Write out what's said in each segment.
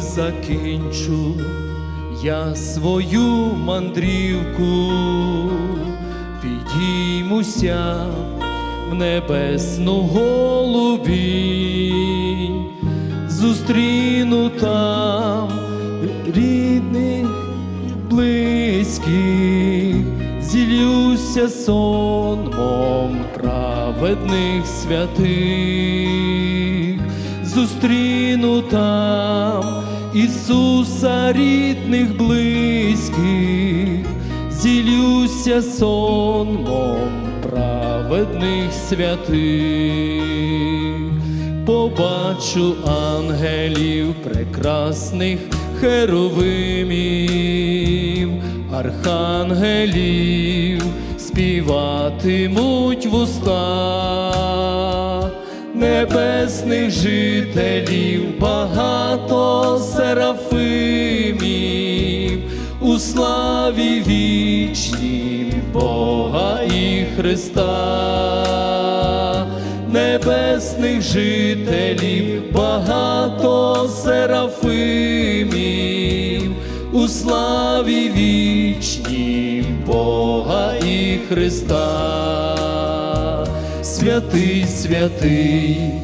закінчу я свою мандрівку, підіймуся в небесну голубінь, зустріну там рідних, близьких, зілюся сонмом праведних святих, зустріну там Ісуса рідних, близьких, зілюся сонмом праведних святих, побачу ангелів прекрасних херовимів, архангелів співатимуть вуста небесних жителів, багато серафимів. У славі вічній Бога і Христа, небесних жителів, багато серафимів. У славі вічній Бога і Христа святий, святий,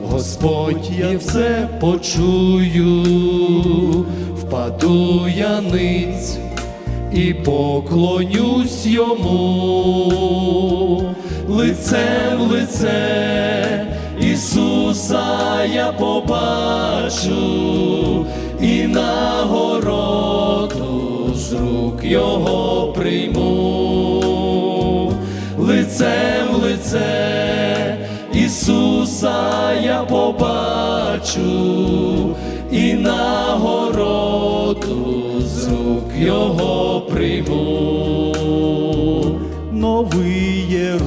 Господь, я все почую, впаду я ниць і поклонюсь йому, лицем лице Ісуса я побачу і нагороду з рук Його прийму лицем в лице Ісуса я побачу і нагороду з рук Його прийму. Новий Єрусалим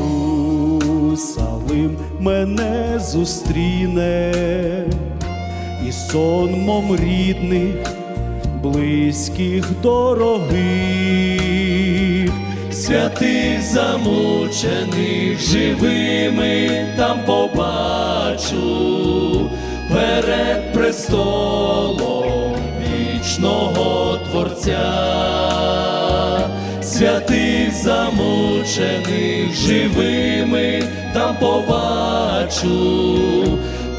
мене зустріне, і сонмом рідних, близьких, дорогих, Святих замучених живими там побачу. Перед престолом вічного Творця, святих замучених живими там побачу.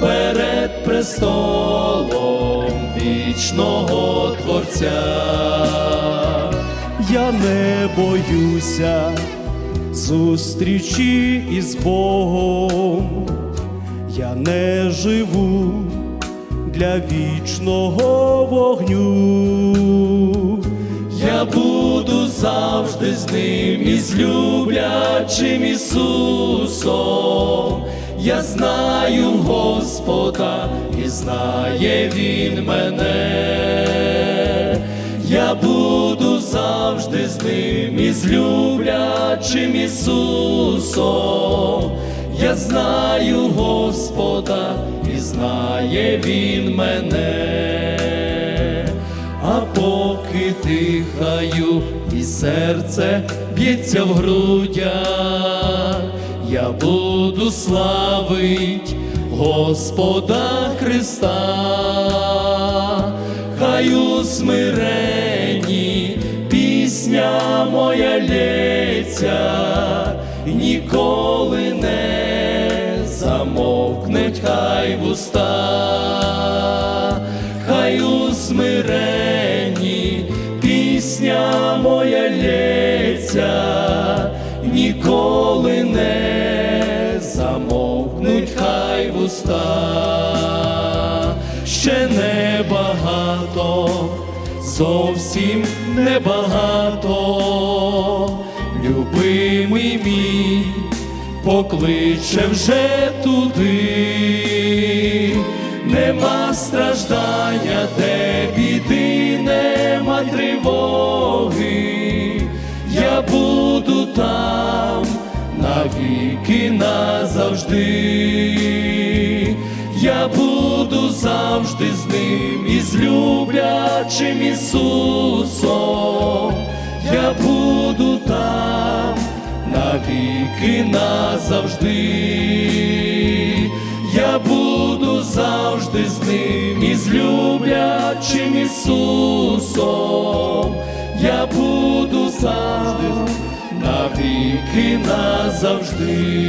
Перед престолом вічного Творця. Я не боюся зустрічі із Богом, я не живу для вічного вогню. Я буду завжди з ним і з люблячим Ісусом. Я знаю Господа і знає Він мене. Я буду з ним і з люблячим Ісусом. Я знаю Господа і знає Він мене а поки дихаю, і серце б'ється в грудях, я буду славить Господа Христа, хай у смиренні пісня моя лється, ніколи не замовкнеть хай вуста. Хай у смиренні пісня моя лється, ніколи не замовкнуть хай вуста, ще небагато, зовсім небагато, любимий мій покличе вже туди, нема страждання, де біди, нема тривоги, я буду там навіки назавжди, завжди з ним і з люблячим Ісусом, я буду там навіки назавжди. Я буду завжди з ним і з люблячим Ісусом, я буду завжди навіки назавжди.